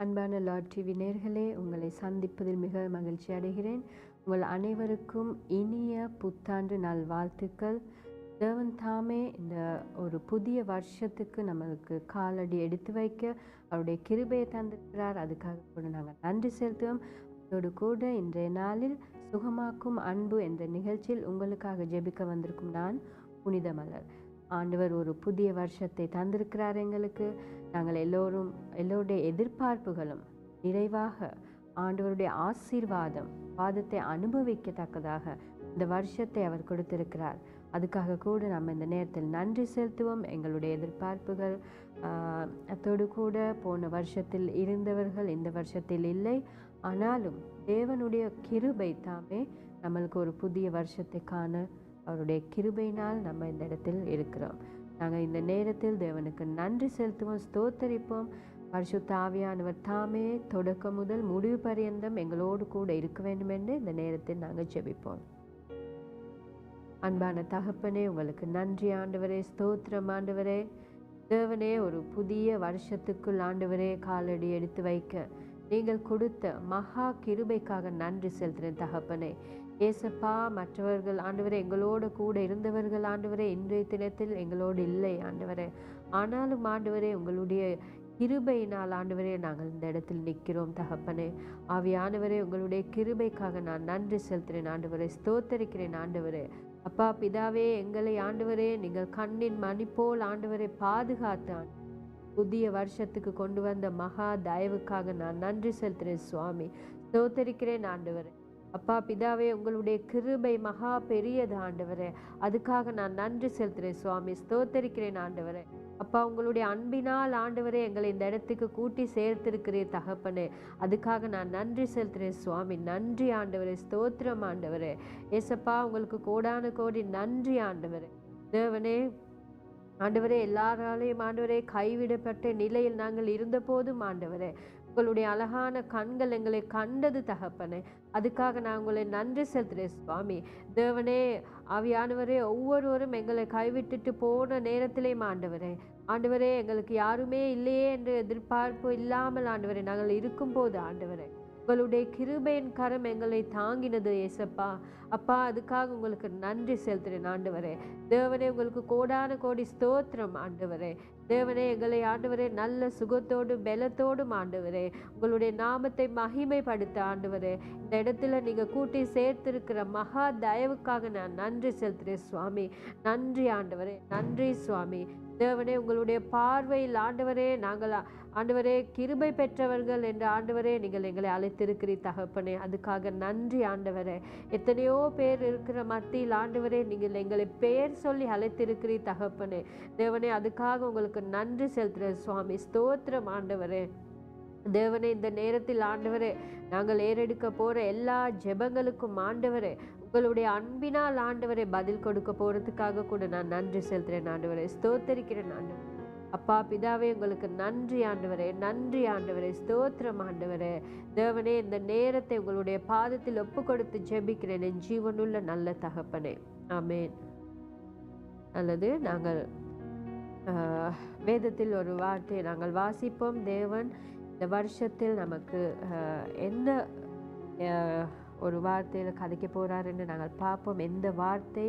அன்பான Lord TV நேர்களே உங்களை சந்திப்பதில் மிக மகிழ்ச்சி அடைகிறேன். உங்கள் அனைவருக்கும் இனிய புத்தாண்டு நாள் வாழ்த்துக்கள். தேவன் தாமே இந்த ஒரு புதிய வருஷத்துக்கு நம்மளுக்கு காலடி எடுத்து வைக்க அவருடைய கிருபையை தந்திருக்கிறார். அதுக்காக கூட நாங்கள் நன்றி செலுத்துவோம். அதோடு கூட இன்றைய நாளில் சுகமாக்கும் அன்பு என்ற நிகழ்ச்சியில் உங்களுக்காக ஜெபிக்க வந்திருக்கும் நான் புனித மலர். ஆண்டவர் ஒரு புதிய வருஷத்தை தந்திருக்கிறார் எங்களுக்கு. நாங்கள் எல்லோரும் எல்லோருடைய எதிர்பார்ப்புகளும் நிறைவாக ஆண்டவருடைய ஆசீர்வாதம் பாதத்தை அனுபவிக்கத்தக்கதாக இந்த வருஷத்தை அவர் கொடுத்திருக்கிறார். அதுக்காக கூட நம்ம இந்த நேரத்தில் நன்றி செலுத்துவோம். எங்களுடைய எதிர்பார்ப்புகள் அத்தோடு கூட போன வருஷத்தில் இருந்தவர்கள் இந்த வருஷத்தில் இல்லை. ஆனாலும் தேவனுடைய கிருபை தாமே நம்மளுக்கு ஒரு புதிய வருஷத்தை காண அவருடைய கிருபையினால் நம்ம இந்த இடத்தில் இருக்கிறோம். நாங்கள் இந்த நேரத்தில் தேவனுக்கு நன்றி செலுத்துவோம் ஸ்தோத்தரிப்போம். பரிசுத்த தாவியானவர் தாமே தொடக்கம் முதல் முடிவு பரியந்தம் எங்களோடு கூட இருக்க வேண்டும் என்று இந்த நேரத்தில் நாங்கள் ஜெபிப்போம். அன்பான தகப்பனே உங்களுக்கு நன்றி ஆண்டவரே ஸ்தோத்திரம் ஆண்டவரே. தேவனே ஒரு புதிய வருஷத்துக்குள் ஆண்டவரே காலடி எடுத்து வைக்க. நீங்கள் கொடுத்த மகா கிருபைக்காக நன்றி செலுத்துகிறேன் தகப்பனே. ஏசப்பா மற்றவர்கள் ஆண்டவரே எங்களோடு கூட இருந்தவர்கள் ஆண்டவரே இன்றைய தினத்தில் எங்களோடு இல்லை ஆண்டவரே. ஆனாலும் ஆண்டவரே உங்களுடைய கிருபையினால் ஆண்டவரே நாங்கள் இந்த இடத்தில் நிற்கிறோம் தகப்பனே. ஆவியானவரே உங்களுடைய கிருபைக்காக நான் நன்றி செலுத்துகிறேன் ஆண்டவரே. ஸ்தோத்தரிக்கிறேன் ஆண்டவரே. அப்பா பிதாவே எங்களை ஆண்டவரே நீங்கள் கண்ணின் மணி போல் ஆண்டவரை பாதுகாத்தான் புதிய வருஷத்துக்கு கொண்டு வந்த மகா தயவுக்காக நான் நன்றி செலுத்துகிறேன் சுவாமி. ஸ்தோத்தரிக்கிறேன் ஆண்டவரே. அப்பா பிதாவே உங்களுடைய கிருபை மகா பெரியது ஆண்டவரே. அதுக்காக நான் நன்றி செலுத்துகிறேன் சுவாமி. ஸ்தோத்தரிக்கிறேன் ஆண்டவரே. அப்பா உங்களுடைய அன்பினால் ஆண்டவரே எங்களை இந்த இடத்துக்கு கூட்டி சேர்த்திருக்கிறேன் தகப்பனே. அதுக்காக நான் நன்றி செலுத்துகிறேன் சுவாமி. நன்றி ஆண்டவரே. ஸ்தோத்திரம் ஆண்டவரே. ஏசப்பா உங்களுக்கு கோடான கோடி நன்றி ஆண்டவரே. தேவனே ஆண்டவரே எல்லாராலையும் ஆண்டவரே கைவிடப்பட்ட நிலையில் நாங்கள் இருந்தபோதும் ஆண்டவரே உங்களுடைய அழகான கண்கள் எங்களை கண்டது தகப்பனே. அதுக்காக நான் உங்களை நன்றி செலுத்துகிறேன் சுவாமி. தேவனே ஆவியானவரே ஒவ்வொருவரும் எங்களை கைவிட்டுட்டு போன நேரத்திலே ஆண்டவரே. ஆண்டவரே எங்களுக்கு யாருமே இல்லையே என்று எதிர்பார்ப்பு இல்லாமல் ஆண்டவரே நாங்கள் இருக்கும்போது ஆண்டவரே. உங்களுடைய கிருபையின் கரம் எங்களை தாங்கினது ஏசப்பா. அப்பா அதுக்காக உங்களுக்கு நன்றி செலுத்துகிறேன் ஆண்டவரே. தேவனே உங்களுக்கு கோடான கோடி ஸ்தோத்திரம் ஆண்டவரே. தேவனே எங்களை ஆண்டவரே நல்ல சுகத்தோடு பலத்தோடும் ஆண்டவரே. உங்களுடைய நாமத்தை மகிமைப்படுத்த ஆண்டவரே. இந்த இடத்துல நீங்கள் கூட்டி சேர்த்திருக்கிற மகா தயவுக்காக நான் நன்றி செலுத்துகிறேன் சுவாமி. நன்றி ஆண்டவரே நன்றி சுவாமி. தேவனே உங்களுடைய பார்வையில் ஆண்டவரே நாங்கள் ஆண்டவரே கிருபை பெற்றவர்கள் என்று ஆண்டவரே நீங்கள் எங்களை அழைத்திருக்கிறீர் தகப்பனே. அதுக்காக நன்றி ஆண்டவரே. எத்தனையோ பேர் இருக்கிற மத்தியில் ஆண்டவரே நீங்கள் எங்களை பெயர் சொல்லி அழைத்திருக்கிறீர் தகப்பனே. தேவனே அதுக்காக உங்களுக்கு நன்றி செலுத்துகிறேன். சுவாமி ஸ்தோத்திரம் ஆண்டவரே. தேவனே இந்த நேரத்தில் ஆண்டவரே நாங்கள் ஏறெடுக்க போகிற எல்லா ஜெபங்களுக்கும் ஆண்டவரே உங்களுடைய அன்பினால் ஆண்டவரை பதில் கொடுக்க போகிறதுக்காக கூட நான் நன்றி செலுத்துகிறேன் ஆண்டவரை. ஸ்தோத்தரிக்கிறேன் ஆண்டவரே. அப்பா பிதாவே உங்களுக்கு நன்றி ஆண்டவரே நன்றி ஆண்டவரே ஸ்தோத்திரம் ஆண்டவரே. தேவனே இந்த நேரத்தை உங்களுடைய பாதத்தில் ஒப்பு கொடுத்து ஜெபிக்கிறேன். என் ஜீவனுள்ள நல்ல தகப்பனே. ஆமேன். அல்லது நாங்கள் வேதத்தில் ஒரு வார்த்தையை நாங்கள் வாசிப்போம். தேவன் இந்த வருஷத்தில் நமக்கு என்ன ஒரு வார்த்தையில் கதைக்க போகிறாருன்னு நாங்கள் பார்ப்போம். எந்த வார்த்தை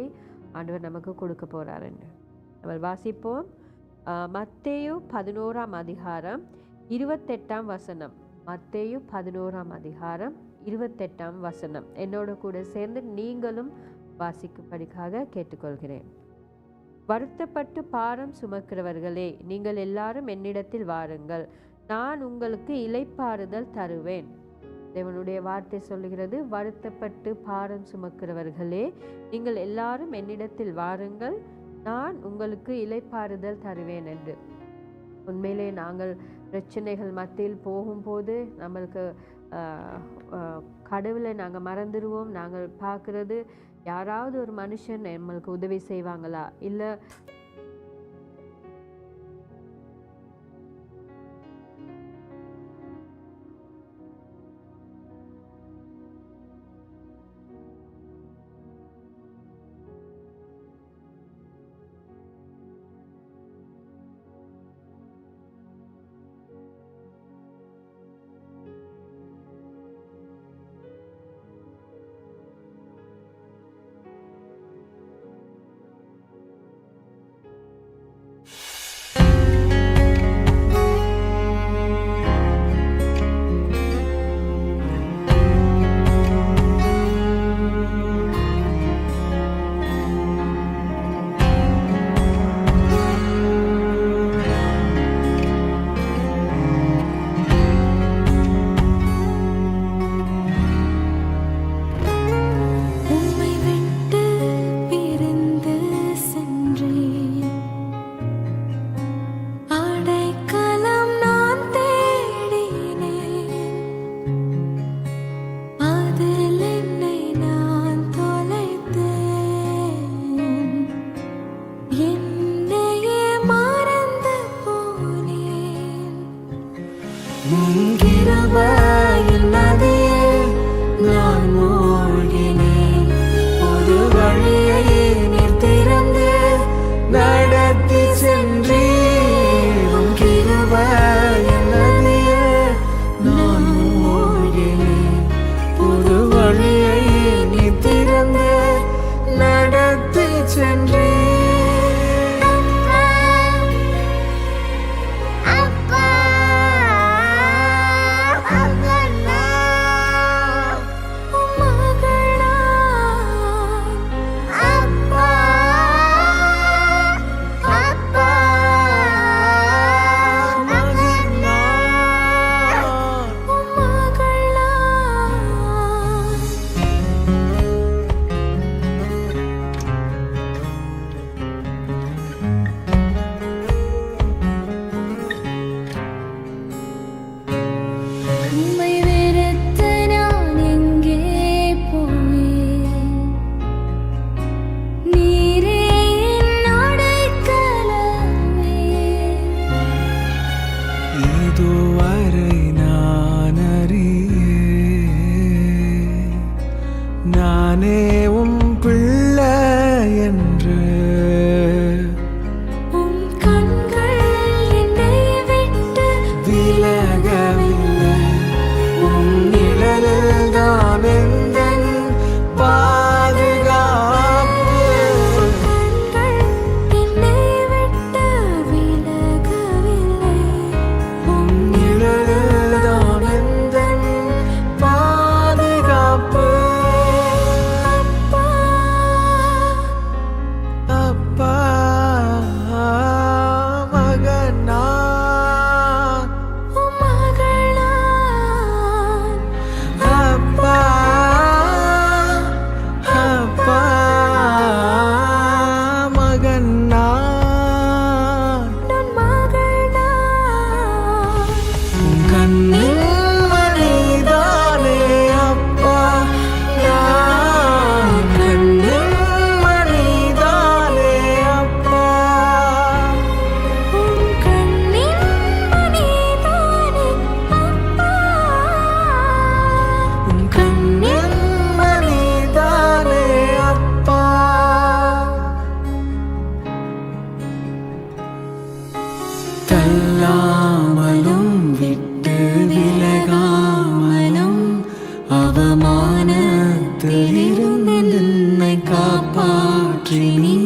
ஆண்டவர் நமக்கு கொடுக்க போகிறாருன்னு நம்ம வாசிப்போம். மத்தேயு பதினோராம் அதிகாரம் இருபத்தெட்டாம் வசனம். மத்தேயு பதினோராம் அதிகாரம் இருபத்தெட்டாம் வசனம். என்னோட கூட சேர்ந்து நீங்களும் வாசிக்கும்படிக்காக கேட்டுக்கொள்கிறேன். வருத்தப்பட்டு பாரம் சுமக்கிறவர்களே நீங்கள் எல்லாரும் என்னிடத்தில் வாருங்கள். நான் உங்களுக்கு இலைப்பாறுதல் தருவேன். தேவனுடைய வார்த்தை சொல்லுகிறது வருத்தப்பட்டு பாரம் சுமக்கிறவர்களே நீங்கள் எல்லாரும் என்னிடத்தில் வாருங்கள். நான் உங்களுக்கு இளைப்பாறுதல் தருவேன் என்று. உண்மையிலே நாங்கள் பிரச்சனைகள் மத்தியில் போகும்போது நம்மளுக்கு கடவுளை நாங்கள் மறந்துடுவோம். நாங்கள் பார்க்குறது யாராவது ஒரு மனுஷன் நம்மளுக்கு உதவி செய்வாங்களா? இல்லை அவமானத்திலிருந்து என்னை காப்பாற்றினீர்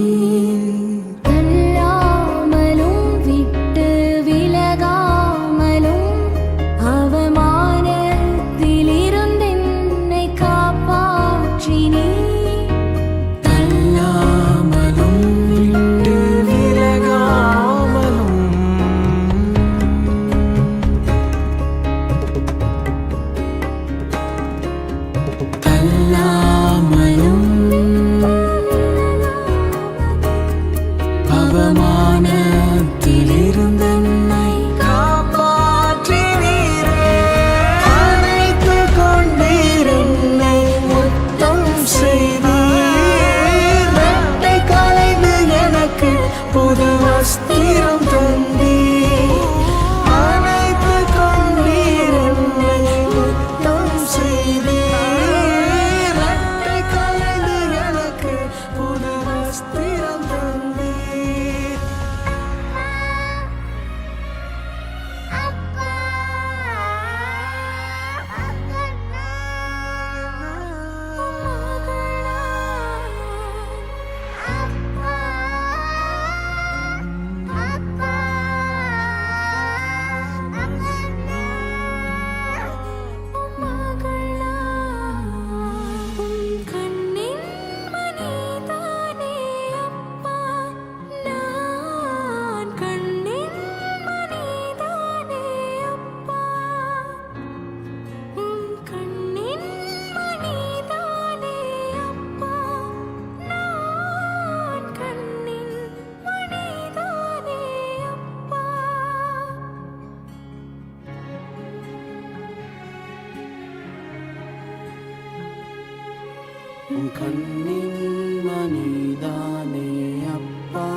கண்ணின் மணிதானே அப்பா.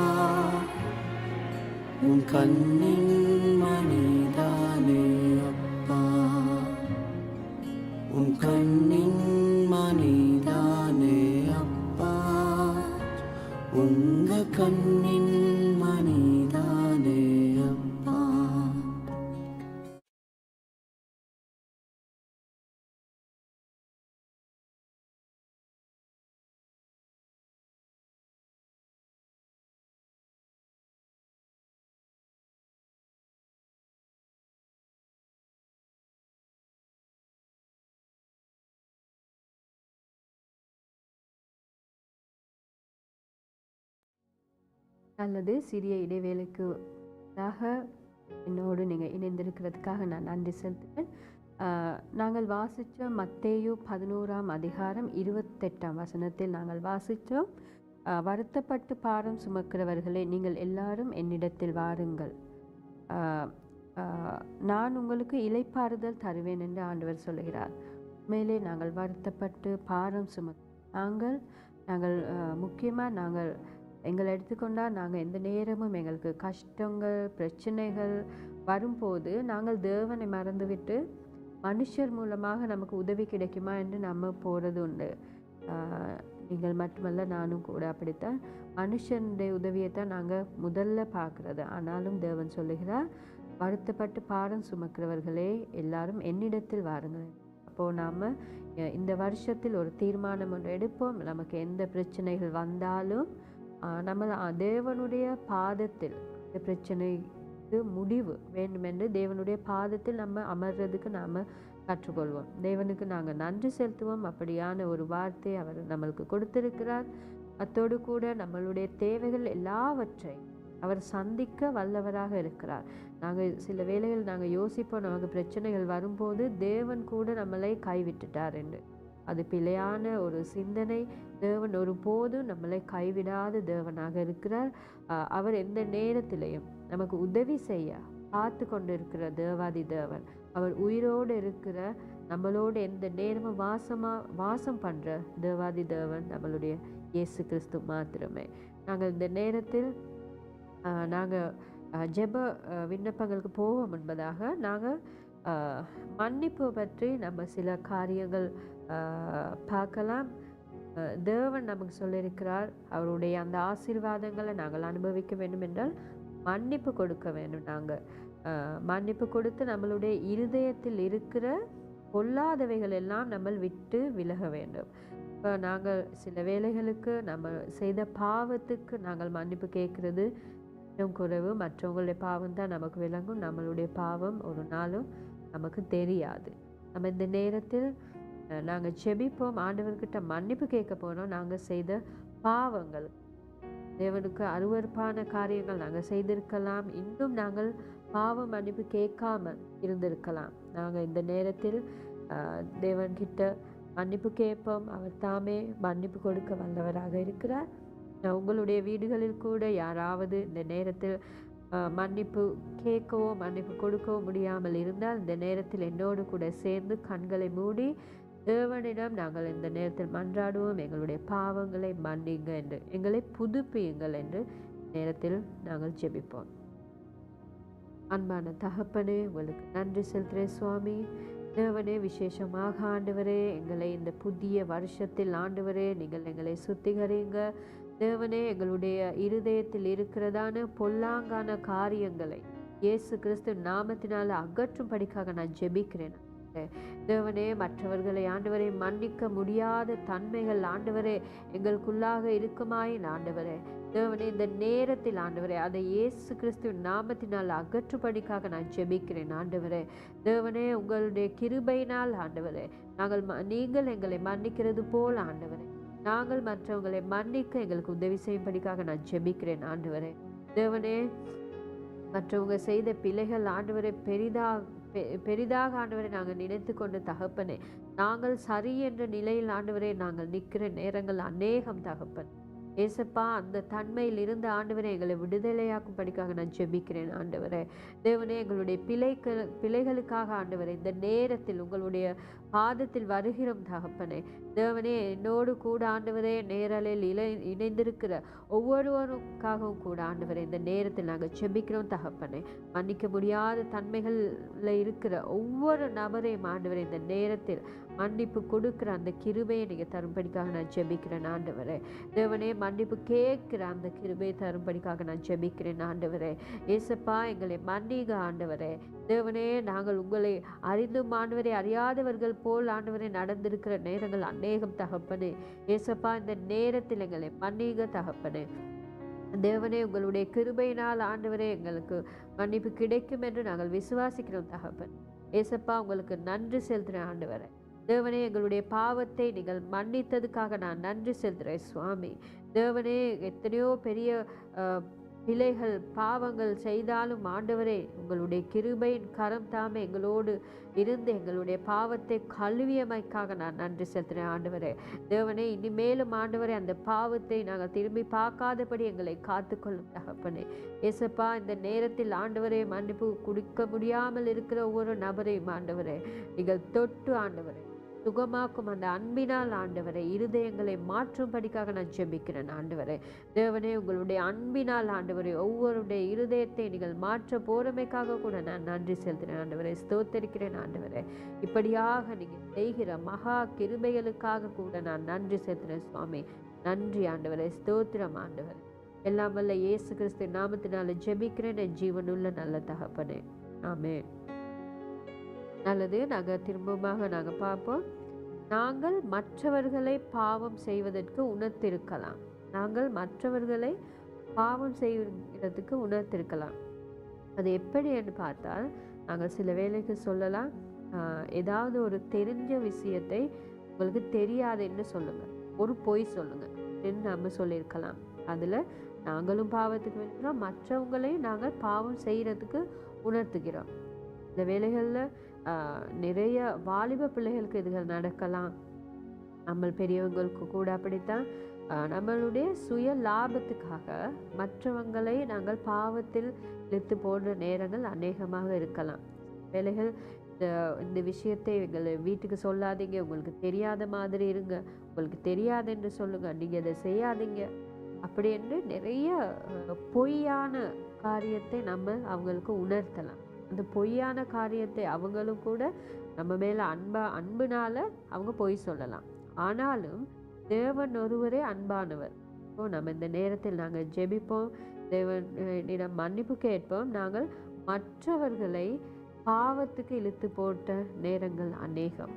உன் கண்ணின் அல்லது சிறிய இடைவேளைக்கு என்னோடு நீங்கள் இணைந்திருக்கிறதுக்காக நான் நன்றி செலுத்துகிறேன். நாங்கள் வாசித்த மத்தேயு பதினோராம் அதிகாரம் இருபத்தெட்டாம் வசனத்தில் நாங்கள் வாசித்தோம் வருத்தப்பட்டு பாரம் சுமக்கிறவர்களே நீங்கள் எல்லாரும் என்னிடத்தில் வாருங்கள். நான் உங்களுக்கு இலைப்பாறுதல் தருவேன் என்று ஆண்டவர் சொல்கிறார் மேலே நாங்கள் வருத்தப்பட்டு பாரம் சும நாங்கள் நாங்கள் முக்கியமாக நாங்கள் எங்களை எடுத்துக்கொண்டால் நாங்கள் எந்த நேரமும் எங்களுக்கு கஷ்டங்கள் பிரச்சனைகள் வரும்போது நாங்கள் தேவனை மறந்துவிட்டு மனுஷர் மூலமாக நமக்கு உதவி கிடைக்குமா என்று நம்ம போகிறது உண்டு. நீங்கள் மட்டுமல்ல நானும் கூட அப்படித்தான். மனுஷனுடைய உதவியை தான் நாங்கள் முதல்ல பார்க்குறது. ஆனாலும் தேவன் சொல்லுகிறார் வருத்தப்பட்டு பாரம் சுமக்கிறவர்களே எல்லாரும் என்னிடத்தில் வாருங்கள். அப்போது நாம் இந்த வருஷத்தில் ஒரு தீர்மானம் ஒன்று எடுப்போம். நமக்கு எந்த பிரச்சனைகள் வந்தாலும் நம்ம தேவனுடைய பாதத்தில் இந்த பிரச்சனைக்கு முடிவு வேண்டுமென்று தேவனுடைய பாதத்தில் நம்ம அமர்றதுக்கு நாம் கற்றுக்கொள்வோம். தேவனுக்கு நாங்கள் நன்றி செலுத்துவோம். அப்படியான ஒரு வார்த்தை அவர் நம்மளுக்கு கொடுத்திருக்கிறார். அத்தோடு கூட நம்மளுடைய தேவைகள் எல்லாவற்றையும் அவர் சந்திக்க வல்லவராக இருக்கிறார். நாங்கள் சில வேளைகள் நாங்கள் யோசிப்போம். நமக்கு பிரச்சனைகள் வரும்போது தேவன் கூட நம்மளை கைவிட்டுட்டார் என்று. அது பிழையான ஒரு சிந்தனை தேவன் ஒருபோதும் நம்மளை கைவிடாத தேவனாக இருக்கிறார். அவர் எந்த நேரத்திலையும் நமக்கு உதவி செய்ய பார்த்து கொண்டு இருக்கிற தேவாதி தேவன். அவர் உயிரோடு இருக்கிற நம்மளோடு எந்த நேரமும் வாசமா வாசம் பண்ணுற தேவாதி தேவன் நம்மளுடைய இயேசு கிறிஸ்து மாத்திரமே. நாங்கள் இந்த நேரத்தில் நாங்கள் ஜெப விண்ணப்பங்களுக்கு போவோம் என்பதாக நாங்கள் மன்னிப்பு பற்றி நம்ம சில காரியங்கள் பார்க்கலாம். தேவன் நமக்கு சொல்லியிருக்கிறார் அவருடைய அந்த ஆசீர்வாதங்களை நாங்கள் அனுபவிக்க வேண்டும் என்றால் மன்னிப்பு கொடுக்க வேண்டும் நாங்கள் மன்னிப்பு கொடுத்து நம்மளுடைய இருதயத்தில் இருக்கிற பொல்லாதவைகள் எல்லாம் நம்ம விட்டு விலக வேண்டும். இப்போ நாங்கள் சில வேலைகளுக்கு நம்ம செய்த பாவத்துக்கு நாங்கள் மன்னிப்பு கேட்குறது. இன்னும் குறைவு மற்றவங்களுடைய பாவம் தான் நமக்கு விளங்கும். நம்மளுடைய பாவம் ஒரு நாளும் நமக்கு தெரியாது. நம்ம இந்த நேரத்தில் நாங்கள் செபிப்போம் ஆண்டவர்கிட்ட மன்னிப்பு கேட்க போனோம் நாங்கள் செய்த பாவங்கள் தேவனுக்கு அருவருப்பான காரியங்கள் நாங்கள் செய்திருக்கலாம். இன்னும் நாங்கள் பாவ மன்னிப்பு கேட்காம இருந்திருக்கலாம். நாங்கள் இந்த நேரத்தில் தேவன்கிட்ட மன்னிப்பு கேட்போம். அவர் தாமே மன்னிப்பு கொடுக்க வல்லவராக இருக்கிறார். உங்களுடைய வீடுகளில் கூட யாராவது இந்த நேரத்தில் மன்னிப்பு கேட்கவோ மன்னிப்பு கொடுக்கவோ முடியாமல் இருந்தால் இந்த நேரத்தில் என்னோடு கூட சேர்ந்து கண்களை மூடி தேவனிடம் நாங்கள் இந்த நேரத்தில் மன்றாடுவோம். எங்களுடைய பாவங்களை மன்னிங்க என்று எங்களை புதுப்பியுங்கள் என்று நேரத்தில் நாங்கள் ஜெபிப்போம். அன்பான தகப்பனே உங்களுக்கு நன்றி செலுத்துகிறேன் சுவாமி. தேவனே விசேஷமாக ஆண்டவரே எங்களை இந்த புதிய வருஷத்தில் ஆண்டவரே நீங்கள் எங்களை சுத்திகரிங்க. தேவனே எங்களுடைய இருதயத்தில் இருக்கிறதான பொல்லாங்கான காரியங்களை இயேசு கிறிஸ்து அகற்றும் அகற்றும்படிக்காக நான் ஜெபிக்கிறேன். தேவனே மற்றவர்களை ஆண்டவரை மன்னிக்க முடியாத தன்மைகள் ஆண்டவரே எங்களுக்குள்ளாக இருக்குமாயின் ஆண்டவரே. தேவனே இந்த நேரத்தில் ஆண்டவரே அதை இயேசு கிறிஸ்துவின் நாமத்தினால் அகற்றுபடிக்காக நான் ஜெபிக்கிறேன் ஆண்டவரே. தேவனே உங்களுடைய கிருபையினால் ஆண்டவரே நாங்கள் நீங்கள் எங்களை மன்னிக்கிறது போல் ஆண்டவரே. நாங்கள் மற்றவங்களை மன்னிக்க எங்களுக்கு உதவி செய்யும்படிக்காக நான் ஜெபிக்கிறேன் ஆண்டவரே. தேவனே மற்றவங்க செய்த பிழைகள் ஆண்டவரை பெரிதாக பெ- பெரிதாக ஆண்டவரை நாங்கள் நினைத்து கொண்டு தகப்பனே நாங்கள் சரி என்ற நிலையில் ஆண்டவரை நாங்கள் நிற்கிற நேரங்கள் அநேகம் தகப்பன். ஏசப்பா அந்த தன்மையில் இருந்த ஆண்டவரை எங்களை விடுதலையாக்கும் படிக்காக நான் ஜெபிக்கிறேன் ஆண்டவரே. தேவனே எங்களுடைய பிழைகள் பிழைகளுக்காக ஆண்டவரே இந்த நேரத்தில் உங்களுடைய பாதத்தில் வருகிறோம் தகப்பனே. தேவனே என்னோடு கூட ஆண்டவரே நேரலில் இலை இணைந்திருக்கிற ஒவ்வொருவருக்காகவும் கூட ஆண்டவரே இந்த நேரத்தில் நாங்கள் செபிக்கிறோம் தகப்பனே. மன்னிக்க முடியாத தன்மைகளில் இருக்கிற ஒவ்வொரு நபரையும் ஆண்டவரே இந்த நேரத்தில் மன்னிப்பு கொடுக்கிற அந்த கிருபையை நீங்கள் தரும்படிக்காக நான் ஜெபிக்கிறேன் ஆண்டவரே. தேவனே மன்னிப்பு கேட்குற அந்த கிருபையை தரும்படிக்காக நான் ஜெபிக்கிறேன் ஆண்டவரே. ஏசப்பா எங்களை மன்னிக ஆண்டவரே. தேவனே நாங்கள் உங்களை அறிந்தும் ஆண்டவரை அறியாதவர்கள் போல் ஆண்டவரை நடந்திருக்கிற நேரங்கள் அநேகம் தகப்பனே. ஏசப்பா இந்த நேரத்தில் எங்களை மன்னிக தகப்பனு. தேவனே உங்களுடைய கிருபையினால் ஆண்டவரே எங்களுக்கு மன்னிப்பு கிடைக்கும் என்று நாங்கள் விசுவாசிக்கிறோம் தகப்பன். ஏசப்பா உங்களுக்கு நன்றி செலுத்துகிறேன் ஆண்டவரே. தேவனே எங்களுடைய பாவத்தை நீங்கள் மன்னித்ததுக்காக நான் நன்றி செலுத்துகிறேன் சுவாமி. தேவனே எத்தனையோ பெரிய பிழைகள் பாவங்கள் செய்தாலும் ஆண்டவரே உங்களுடைய கிருபையின் கரம் தாமே எங்களோடு இருந்து எங்களுடைய பாவத்தை கழுவியமைக்காக நான் நன்றி செலுத்தினேன் ஆண்டவரே. தேவனே இனிமேலும் ஆண்டவரே அந்த பாவத்தை நாங்கள் திரும்பி பார்க்காதபடி எங்களை காத்துக்கொள்ளும் தகப்பனே ஏசப்பா இந்த நேரத்தில் ஆண்டவரே மன்னிப்பு குடிக்க முடியாமல் இருக்கிற ஒவ்வொரு நபரையும் ஆண்டவரே நீங்கள் தொட்டு ஆண்டவரே சுகமாக்கும் அந்த அன்பினால் ஆண்டவரை இருதயங்களை மாற்றும்படிக்காக நான் ஜெபிக்கிறேன் ஆண்டவரே. தேவனே உங்களுடைய அன்பினால் ஆண்டவரை ஒவ்வொருடைய இருதயத்தை நீங்கள் மாற்ற போறமைக்காக கூட நான் நன்றி செலுத்துகிறேன் ஆண்டவரை. ஸ்தோத்தரிக்கிறேன் ஆண்டவரே. இப்படியாக நீங்கள் செய்கிற மகா கிருபைகளுக்காக கூட நான் நன்றி செலுத்துகிறேன் சுவாமி. நன்றி ஆண்டவரை ஸ்தோத்திரம் ஆண்டவரே. எல்லாம் வல்ல இயேசு கிறிஸ்து நாமத்தினால ஜெபிக்கிறேன். என் ஜீவனுள்ள நல்ல தகப்பனே. ஆமே நல்லது. நாங்கள் திரும்பமாக நாங்கள் பார்ப்போம். நாங்கள் மற்றவர்களை பாவம் செய்வதற்கு உணர்த்திருக்கலாம். நாங்கள் மற்றவர்களை பாவம் செய்கிறதுக்கு உணர்த்திருக்கலாம். அது எப்படி என்று பார்த்தால் நாங்கள் சில வேலைக்கு சொல்லலாம். ஏதாவது ஒரு தெரிஞ்ச விஷயத்தை உங்களுக்கு தெரியாதுன்னு சொல்லுங்கள் ஒரு பொய் சொல்லுங்கள் அப்படின்னு நம்ம சொல்லியிருக்கலாம். அதில் நாங்களும் பாவத்துக்கு விழுகிறோம் மற்றவங்களையும் நாங்கள் பாவம் செய்கிறதுக்கு உணர்த்துகிறோம். இந்த வேலைகளில் நிறைய வாலிப பிள்ளைகளுக்கு இதுகள் நடக்கலாம். நம்ம பெரியவங்களுக்கு கூட அப்படித்தான். நம்மளுடைய சுய லாபத்துக்காக மற்றவங்களை நாங்கள் பாவத்தில் இழுத்து போன்ற நேரங்கள் அநேகமாக இருக்கலாம். வேலைகள் இந்த இந்த விஷயத்தை எங்களை வீட்டுக்கு சொல்லாதீங்க உங்களுக்கு தெரியாத மாதிரி இருங்க உங்களுக்கு தெரியாது என்று சொல்லுங்க நீங்கள் இதை செய்யாதீங்க. அப்படி என்று நிறைய பொய்யான காரியத்தை நம்ம அவங்களுக்கு உணர்த்தலாம். அந்த பொய்யான காரியத்தை அவங்களும் கூட நம்ம மேலே அன்பா அன்புனால அவங்க பொய் சொல்லலாம். ஆனாலும் தேவன் ஒருவரே அன்பானவர். ஓ நம்ம இந்த நேரத்தில் நாங்கள் ஜெபிப்போம். தேவனிடம் மன்னிப்பு கேட்போம். நாங்கள் மற்றவர்களை பாவத்துக்கு இழுத்து போட்ட நேரங்கள் அநேகம்.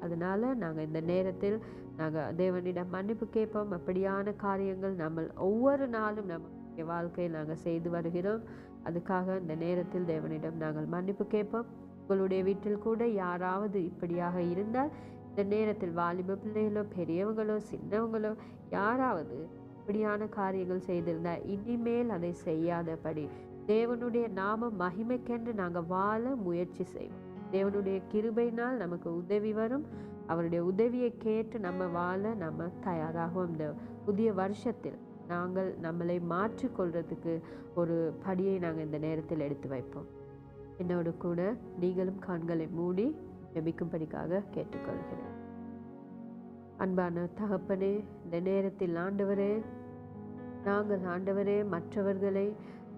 அதனால் நாங்கள் இந்த நேரத்தில் நாங்கள் தேவனிடம் மன்னிப்பு கேட்போம். அப்படியான காரியங்கள் நம்ம ஒவ்வொரு நாளும் நம்ம வாழ்க்கையில் நாங்கள் செய்து வருகிறோம். அதுக்காக இந்த நேரத்தில் தேவனிடம் நாங்கள் மன்னிப்பு கேட்போம். உங்களுடைய வீட்டில் கூட யாராவது இப்படியாக இருந்தால் இந்த நேரத்தில் வாலிப பிள்ளைகளோ பெரியவங்களோ சின்னவங்களோ யாராவது இப்படியான காரியங்கள் செய்திருந்தால் இனிமேல் அதை செய்யாதபடி. தேவனுடைய நாம மகிமைக்கென்று நாங்கள் வாழ முயற்சி செய்வோம். தேவனுடைய கிருபையினால் நமக்கு உதவி வரும். அவருடைய உதவியை கேட்டு நம்ம வாழ நம்ம தயாராகும் இந்த புதிய வருஷத்தில் நாங்கள் நம்மளை மாற்றிக்கொள்றதுக்கு ஒரு படியை நாங்கள் இந்த நேரத்தில் எடுத்து வைப்போம். என்னோடு கூட நீங்களும் கண்களை மூடி ஜெபிக்கும்படிக்காக கேட்டுக்கொள்கிறேன். அன்பான தகப்பனே இந்த நேரத்தில் ஆண்டவரே நாங்கள் ஆண்டவரே மற்றவர்களை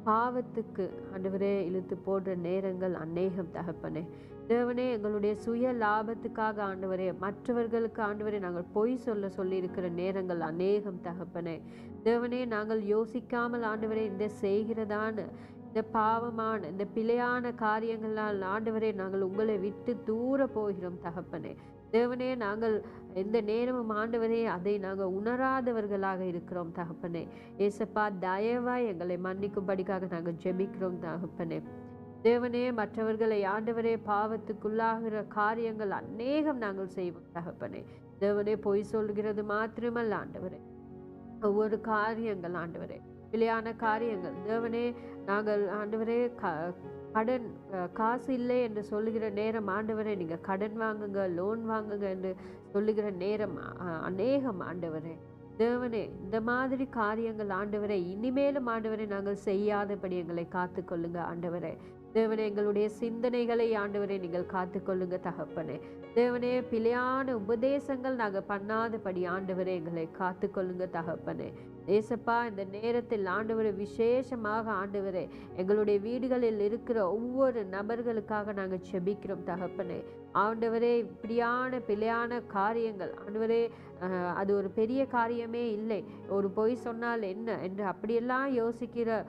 பாவத்துக்கு ஆண்டவரே இழுத்து போடுற நேரங்கள் அநேகம் தகப்பனே. தேவனே எங்களுடைய சுய லாபத்துக்காக ஆண்டவரே மற்றவர்களுக்கு ஆண்டவரே நாங்கள் பொய் சொல்ல சொல்லி இருக்கிற நேரங்கள் அநேகம் தகப்பனே. தேவனே நாங்கள் யோசிக்காமல் ஆண்டவரே இந்த செய்கிறதான இந்த பாவமான இந்த பிழையான காரியங்களால் ஆண்டவரே நாங்கள் உங்களை விட்டு தூர போகிறோம் தகப்பனே. தேவனே நாங்கள் எந்த நேரமும் ஆண்டவரே அதை நாங்கள் உணராதவர்களாக இருக்கிறோம் தகப்பனே. ஏசப்பா தயவாய் எங்களை மன்னிக்கும்படிக்காக நாங்கள் ஜெபிக்கிறோம் தகப்பனே. தேவனே மற்றவர்களை ஆண்டவரே பாவத்துக்குள்ளாகிற காரியங்கள் அநேகம் நாங்கள் செய்வோம் தகப்பனே. தேவனே பொய் சொல்கிறது மாத்திரமல்ல ஆண்டவரே. ஒவ்வொரு காரியங்கள் ஆண்டவரே. பிழையான காரியங்கள். தேவனே நாங்கள் ஆண்டவரே க கடன் காசு இல்லை என்று சொல்லுகிற நேரம் ஆண்டவரே நீங்கள் கடன் வாங்குங்க லோன் வாங்குங்க என்று சொல்லுகிற நேரம் அநேகம் ஆண்டவரே. தேவனே இந்த மாதிரி காரியங்கள் ஆண்டவரே இனிமேலும் ஆண்டவரை நாங்கள் செய்யாதபடி எங்களை காத்துக்கொள்ளுங்க ஆண்டவரே. தேவனே எங்களுடைய சிந்தனைகளை ஆண்டவரை நீங்கள் காத்துக்கொள்ளுங்க தகப்பனே. தேவனே பிழையான உபதேசங்கள் நாங்கள் பண்ணாதபடி ஆண்டவரே எங்களை காத்துக்கொள்ளுங்க தகப்பனே. ஏசப்பா இந்த நேரத்தில் ஆண்டவரை விசேஷமாக ஆண்டவரே எங்களுடைய வீடுகளில் இருக்கிற ஒவ்வொரு நபர்களுக்காக நாங்கள் செபிக்கிறோம் தகப்பனே. ஆண்டவரே இப்படியான பிழையான காரியங்கள் ஆண்டவரே அது ஒரு பெரிய காரியமே இல்லை. ஒரு பொய் சொன்னால் என்ன? என்று அப்படியெல்லாம் யோசிக்கிற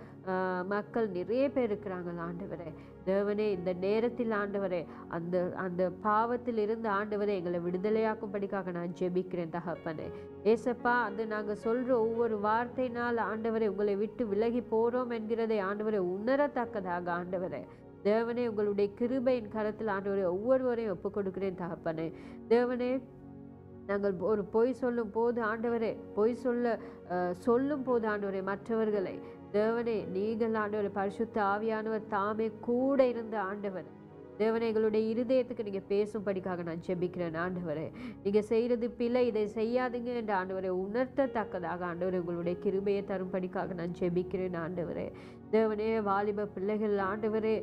மக்கள் நிறைய பேர் இருக்கிறாங்க ஆண்டவரே. தேவனே இந்த நேரத்தில் ஆண்டவரே அந்த அந்த பாவத்தில் இருந்து ஆண்டவரே எங்களை விடுதலையாக்கும்படிக்காக நான் ஜெபிக்கிறேன் தகப்பனே. ஏசப்பா அது நாங்கள் சொல்கிற ஒவ்வொரு வார்த்தையினால் ஆண்டவரே உங்களை விட்டு விலகி போறோம் என்கிறதை ஆண்டவரை உணரத்தக்கதாக ஆண்டவரே. தேவனே உங்களுடைய கிருபையின் கரத்தில் ஆண்டவரை ஒவ்வொருவரையும் ஒப்புக் கொடுக்கிறேன் தகப்பனே. தேவனே நாங்கள் ஒரு பொய் சொல்லும் போது ஆண்டவரே பொய் சொல்ல சொல்லும் போது ஆண்டவரே மற்றவர்களை தேவனே நீங்கள் ஆண்டவர் பரிசுத்த ஆவியானவர் தாமே கூட இருந்த ஆண்டவர். தேவனே எங்களுடைய இருதயத்துக்கு நீங்கள் பேசும்படிக்காக நான் ஜெபிக்கிறேன் ஆண்டவரே. நீங்கள் செய்கிறது பிழை இதை செய்யாதீங்க என்று ஆண்டவரை உணர்த்தத்தக்கதாக ஆண்டவர் உங்களுடைய கிருபையை தரும்படிக்காக நான் ஜெபிக்கிறேன் ஆண்டவரே. தேவனே வாலிப பிள்ளைகள் ஆண்டவரே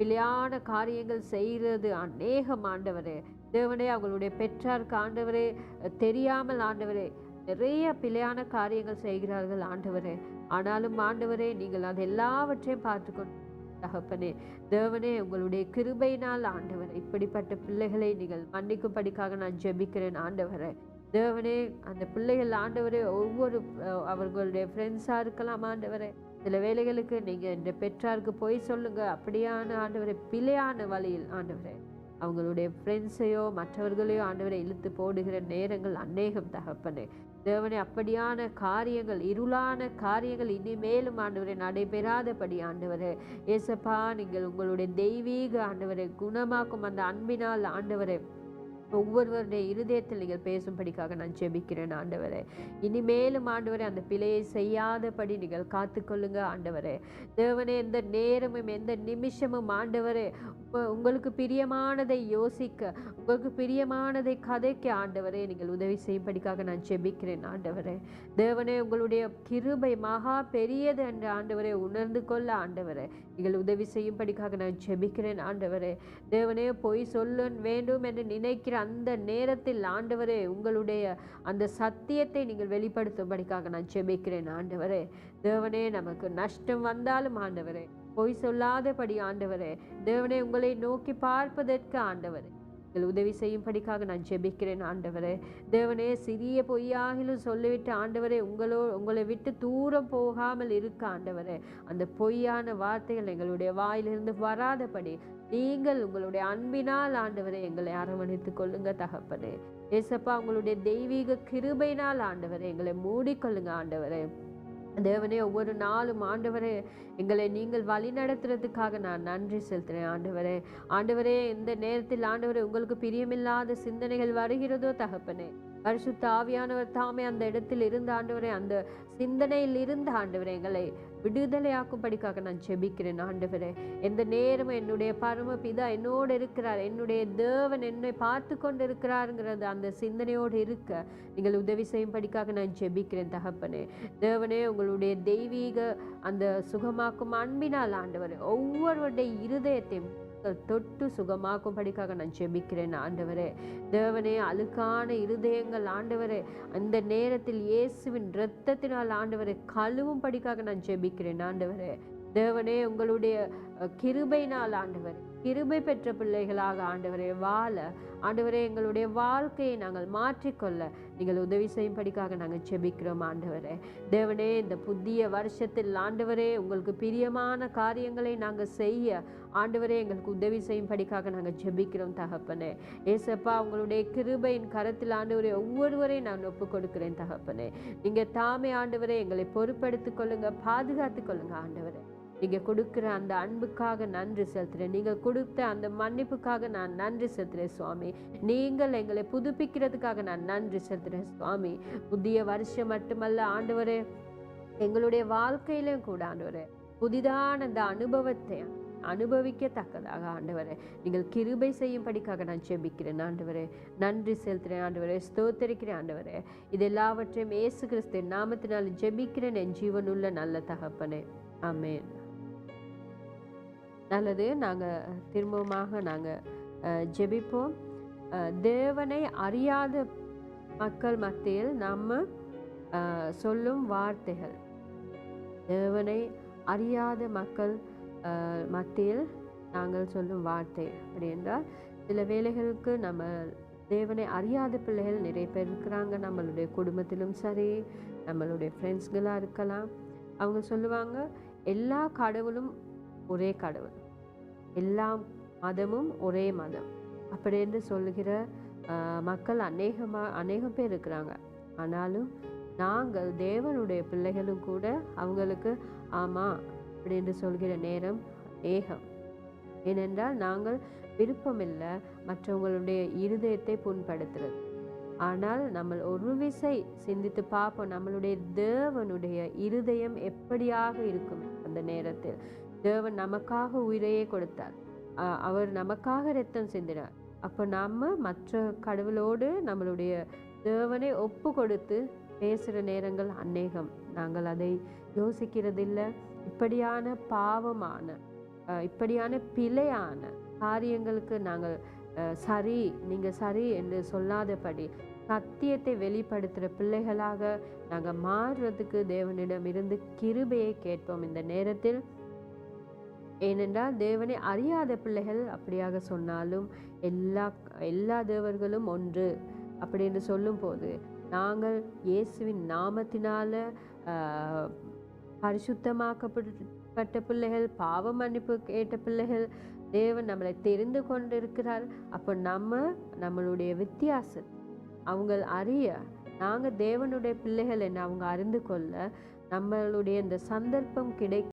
பிள்ளையான காரியங்கள் செய்கிறது அநேகம் ஆண்டவரே. தேவனே அவங்களுடைய பெற்றார்க்கு ஆண்டவரே தெரியாமல் ஆண்டவரே நிறைய பிழையான காரியங்கள் செய்கிறார்கள் ஆண்டவரே. ஆனாலும் ஆண்டவரே நீங்கள் அது எல்லாவற்றையும் பார்த்துக்கொண்டு தகப்பனே. தேவனே உங்களுடைய கிருபையினால் ஆண்டவரே இப்படிப்பட்ட பிள்ளைகளை நீங்கள் மன்னிக்கும்படிக்காக நான் ஜெபிக்கிறேன் ஆண்டவரே. தேவனே அந்த பிள்ளைகள் ஆண்டவரே ஒவ்வொரு அவர்களுடைய ஃப்ரெண்ட்ஸாக இருக்கலாம் ஆண்டவரே. சில வேலைகளுக்கு நீங்கள் இந்த பெற்றாருக்கு போய் சொல்லுங்கள் அப்படியான ஆண்டவரே பிழையான வழியில் ஆண்டவரே. அவங்களுடைய ஃப்ரெண்ட்ஸையோ மற்றவர்களையோ ஆண்டவரை இழுத்து போடுகிற நேரங்கள் அநேகம் தகப்பனே. தேவனை அப்படியான காரியங்கள் இருளான காரியங்கள் இனிமேலும் ஆண்டவரை நடைபெறாதபடி ஆண்டவரே. ஏசப்பா நீங்கள் உங்களுடைய தெய்வீக ஆண்டவரை குணமாக்கும் அந்த அன்பினால் ஆண்டவரை. ஒவ்வொருவருடைய இருதயத்தில் நீங்கள் பேசும்படிக்காக நான் ஜெபிக்கிறேன் ஆண்டவரே. இனிமேலும் ஆண்டவரே அந்த பிழையை செய்யாதபடி நீங்கள் காத்துக்கொள்ளுங்க ஆண்டவரே. தேவனே எந்த நேரமும் எந்த நிமிஷமும் ஆண்டவரே உங்களுக்கு பிரியமானதை யோசிக்க உங்களுக்கு பிரியமானதை கதைக்க ஆண்டவரே நீங்கள் உதவி செய்யும்படிக்காக நான் ஜெபிக்கிறேன் ஆண்டவரே. தேவனே உங்களுடைய கிருபை மகா பெரியது என்று ஆண்டவரே உணர்ந்து கொள்ள ஆண்டவரே. நீங்கள் உதவி செய்யும்படிக்காக நான் ஜெபிக்கிறேன் ஆண்டவரே. தேவனே பொய் சொல்ல வேண்டும் என்று நினைக்கிற அந்த நேரத்தில் ஆண்டவரே உங்களுடைய அந்த சத்தியத்தை நீங்கள் வெளிப்படுத்தும்படிக்காக நான் ஜெபிக்கிறேன் ஆண்டவரே. தேவனே நமக்கு நஷ்டம் வந்தாலும் ஆண்டவரே பொய் சொல்லாதபடி ஆண்டவரே தேவனே உங்களை நோக்கி பார்ப்பதற்கு ஆண்டவரே. நீங்கள் உதவி செய்யும்படிக்காக நான் ஜெபிக்கிறேன் ஆண்டவரே. தேவனே சிறிய பொய்யாகிலும் சொல்லிவிட்டு ஆண்டவரே உங்களோ உங்களை விட்டு தூரம் போகாமல் இருக்க ஆண்டவரே. அந்த பொய்யான வார்த்தைகள் எங்களுடைய வாயிலிருந்து வராதபடி நீங்கள் உங்களுடைய அன்பினால் ஆண்டவரை எங்களை அரவணைத்துக் கொள்ளுங்க தகப்பனே. ஏசப்பா உங்களுடைய தெய்வீக கிருபையினால் ஆண்டவரை எங்களை மூடிக்கொள்ளுங்க ஆண்டவரே. தேவனே ஒவ்வொரு நாளும் ஆண்டவரே எங்களை நீங்கள் வழி நடத்துறதுக்காக நான் நன்றி செலுத்துறேன் ஆண்டவரே. ஆண்டவரே இந்த நேரத்தில் ஆண்டவரே உங்களுக்கு பிரியமில்லாத சிந்தனைகள் வருகிறதோ தகப்பனே பரிசுத்த ஆவியானவர் தாமே அந்த இடத்தில் இருந்த ஆண்டவரே அந்த சிந்தனையில் இருந்த ஆண்டவரே எங்களை விடுதலையாக்கும்படிக்காக நான் ஜெபிக்கிறேன் ஆண்டவரே. எந்த நேரமும் என்னுடைய பரமபிதா என்னோடு இருக்கிறார் என்னுடைய தேவன் என்னை பார்த்து கொண்டு இருக்கிறாருங்கிறது அந்த சிந்தனையோடு இருக்க நீங்கள் உதவி செய்யும்படிக்காக நான் ஜெபிக்கிறேன் தகப்பனே. தேவனே உங்களுடைய தெய்வீக அந்த சுகமாக்கும் அன்பினால் ஆண்டவரே ஒவ்வொருவருடைய இருதயத்தையும் நீங்கள் தொட்டு சுகமாக்கும்படிக்காக நான் ஜெபிக்கிறேன் ஆண்டவரே. தேவனே அழுக்கான இருதயங்கள் ஆண்டவரே. அந்த நேரத்தில் இயேசுவின் இரத்தத்தினால் ஆண்டவரை கழுவும்படிக்காக நான் ஜெபிக்கிறேன் ஆண்டவரே. தேவனே உங்களுடைய அஹ், கிருபையினால் ஆண்டவரே. கிருபை பெற்ற பிள்ளைகளாக ஆண்டவரே வாழ. ஆண்டவரே எங்களுடைய வாழ்க்கையை நாங்கள் மாற்றிக்கொள்ள. நீங்கள் உதவி செய்யும்படிக்காக நாங்கள் செபிக்கிறோம் ஆண்டவரே. தேவனே இந்த புதிய வருஷத்தில் ஆண்டவரே உங்களுக்கு பிரியமான காரியங்களை நாங்கள் செய்ய. ஆண்டவரே எங்களுக்கு உதவி செய்யும்படிக்காக நாங்கள் ஜெபிக்கிறோம் தகப்பனே. ஏசப்பா உங்களுடைய கிருபையின் கரத்தில் ஆண்டவரே ஒவ்வொருவரையும் நான் ஒப்பு கொடுக்கிறேன் தகப்பனே. நீங்கள் தாமே ஆண்டவரே எங்களை பொறுப்படுத்திக் கொள்ளுங்க பாதுகாத்துக் கொள்ளுங்க ஆண்டவரே. நீங்கள் கொடுக்குற அந்த அன்புக்காக நன்றி செலுத்துகிறேன் நீங்கள் கொடுத்த அந்த மன்னிப்புக்காக நான் நன்றி செலுத்துகிறேன் சுவாமி. நீங்கள் எங்களை புதுப்பிக்கிறதுக்காக நான் நன்றி செலுத்துகிறேன் சுவாமி. புதிய வருஷம் மட்டுமல்ல ஆண்டவரே. எங்களுடைய வாழ்க்கையிலும் கூட ஆண்டவரே புதிதான அந்த அனுபவத்தை அனுபவிக்கத்தக்கதாக ஆண்டவரே. நீங்கள் கிருபை செய்யும்படிக்காக நான் ஜெபிக்கிறேன் ஆண்டவரே. நன்றி செலுத்துகிறேன் ஆண்டவரே. ஸ்தோத்தரிக்கிறேன் ஆண்டவரே. இது எல்லாவற்றையும் இயேசு கிறிஸ்துவின் நாமத்தினால் ஜெபிக்கிறேன். என் ஜீவனுள்ள நல்ல தகப்பனே. அமேன் நல்லது. நாங்கள் திரும்பமாக நாங்கள் ஜெபிப்போம். தேவனை அறியாத மக்கள் மத்தியில் நம்ம சொல்லும் வார்த்தைகள். தேவனை அறியாத மக்கள் மத்தியில் நாங்கள் சொல்லும் வார்த்தை அப்படி என்றால் சில வேலைகளுக்கு நம்ம தேவனை அறியாத பிள்ளைகள் நிறைய பேர் இருக்கிறாங்க. நம்மளுடைய குடும்பத்திலும் சரி நம்மளுடைய ஃப்ரெண்ட்ஸ்களாக இருக்கலாம். அவங்க சொல்லுவாங்க எல்லா கடவுளும் ஒரே கடவுள். எல்லா மதமும் ஒரே மதம். அப்படி என்று சொல்லுகிற மக்கள் அநேகமாக அநேகம் பேர் இருக்கிறாங்க. ஆனாலும் நாங்கள் தேவனுடைய பிள்ளைகளும் கூட அவங்களுக்கு ஆமாம் அப்படின்னு சொல்கிற நேரம் ஏகம் ஏனென்றால் நாங்கள் விருப்பமில்லை மற்றவங்களுடைய இருதயத்தை புண்படுத்துறது. ஆனால் நம்ம ஒரு விசை சிந்தித்து பார்ப்போம் நம்மளுடைய தேவனுடைய இருதயம் எப்படியாக இருக்கும் அந்த நேரத்தில். தேவன் நமக்காக உயிரையே கொடுத்தார். அவர் நமக்காக ரத்தம் சிந்தினார். அப்போ நாம் மற்ற கடவுளோடு நம்மளுடைய தேவனை ஒப்பு கொடுத்து பேசுகிற நேரங்கள் அநேகம். நாங்கள் அதை யோசிக்கிறதில்லை. இப்படியான பாவமான இப்படியான பிழையான காரியங்களுக்கு நாங்கள் சரி நீங்கள் சரி என்று சொல்லாதபடி சத்தியத்தை வெளிப்படுத்துகிற பிள்ளைகளாக நாங்கள் மாறுறதுக்கு தேவனிடம் இருந்து கிருபையை கேட்போம். இந்த நேரத்தில் ஏனென்றால் தேவனை அறியாத பிள்ளைகள் அப்படியாக சொன்னாலும் எல்லா எல்லா தேவர்களும் ஒன்று அப்படி என்று சொல்லும்போது நாங்கள் இயேசுவின் நாமத்தினால பரிசுத்தமாக்கப்பட்ட பிள்ளைகள் பாவ மன்னிப்பு கேட்ட பிள்ளைகள் தேவன் நம்மளை தெரிந்து கொண்டிருக்கிறார். அப்போ நம்ம நம்மளுடைய வித்தியாசம் அவங்க அறிய நாங்கள் தேவனுடைய பிள்ளைகள் என்ன அவங்க அறிந்து கொள்ள நம்மளுடைய இந்த சந்தர்ப்பம் கிடை